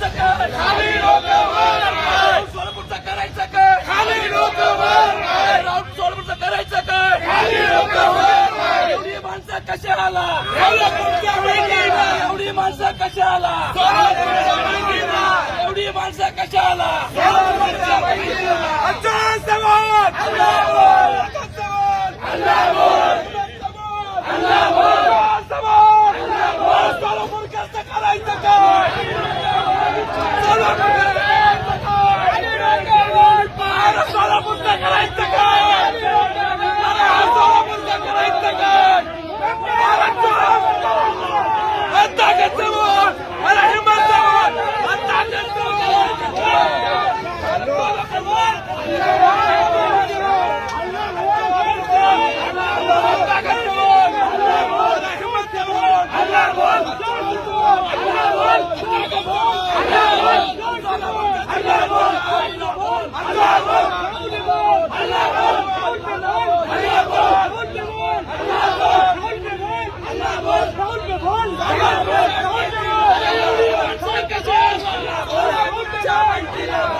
करायचं काय खाली लोक सोलापूरचं करायचं काय खाली लोक राऊत सोलापूरचं करायचं काय खाली लोक एवढी माणसं कशा आला? एवढी माणसं कशा आला? एवढी माणसं कशा आला? सवाल सोलापूर कसं करायचं काय सोलापूर करायचं काय सोलापूरचं करायचं काय सोलापूरचं শান্তি